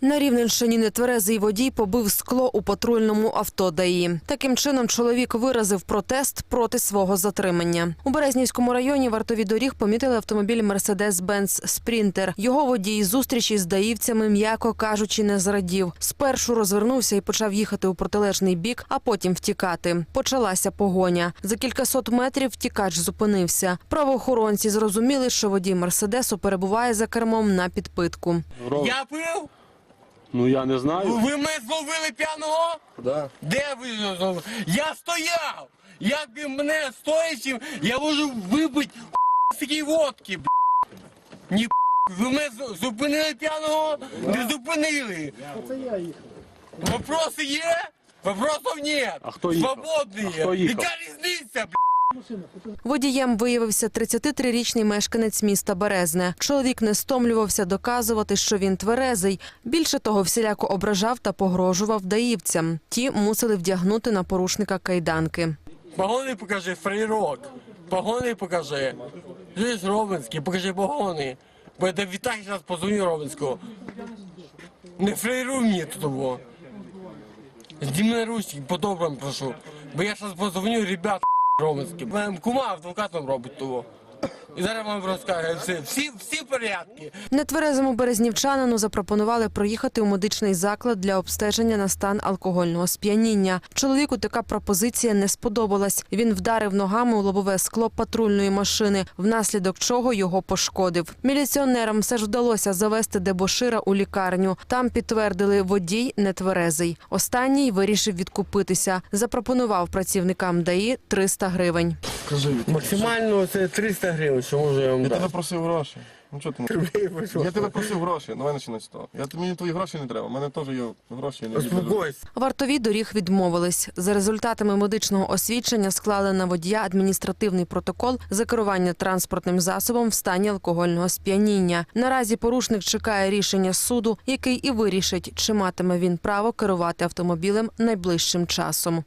На Рівненщині нетверезий водій побив скло у патрульному авто ДАІ. Таким чином чоловік виразив протест проти свого затримання. У Березнівському районі вартові доріг помітили автомобіль Mercedes-Benz Sprinter. Його водій зустрічі з даївцями, м'яко кажучи, не зрадів. Спершу розвернувся і почав їхати у протилежний бік, а потім втікати. Почалася погоня. За кількасот метрів втікач зупинився. Правоохоронці зрозуміли, що водій Мерседесу перебуває за кермом на підпитку. Я пив? Ну я не знаю. Ви мене зловили п'яного? Да. Де ви його зловили? Я стояв! Як би мене стоячим, я можу вибити такій водки, б***. Ні, б***. ви мене з- зупинили п'яного? Не зупинили. Це я їхав. Вопроси є? Вопросов ні. А хто їхав? Свободний А є. хто їхав? Яка різниця, б***? Водієм виявився 33-річний мешканець міста Березне. Чоловік не стомлювався доказувати, що він тверезий. Більше того, всіляко ображав та погрожував даївцям. Ті мусили вдягнути на порушника кайданки. Погони покажи, фрейрок. Погони покажи. Здесь Ровенський, покажи погони. Бо я до Вітахи зараз позвоню Ровенського. Не фрейруй мені того. Зніми ручки, по-доброму прошу. Бо я зараз позвоню ребят Ровенським. Кума адвокатом робить того. І зараз вам розкаже все. Всі, всі порядки. Нетверезому березнівчанину запропонували проїхати у медичний заклад для обстеження на стан алкогольного сп'яніння. Чоловіку така пропозиція не сподобалась. Він вдарив ногами у лобове скло патрульної машини, внаслідок чого його пошкодив. Міліціонерам все ж вдалося завести дебошира у лікарню. Там підтвердили водій нетверезий. Останній вирішив відкупитися. Запропонував працівникам ДАІ 300 гривень. Максимально це 300 гривень, що можу я вам я тебе просив гроші. Ну чого ти не Я тебе просив гроші, давай починати з того. Я тобі твої гроші не треба. У мене теж є гроші. я не. Успокойся. Вартові доріг відмовились. За результатами медичного освідчення склали на водія адміністративний протокол за керування транспортним засобом в стані алкогольного сп'яніння. Наразі порушник чекає рішення суду, який і вирішить, чи матиме він право керувати автомобілем найближчим часом.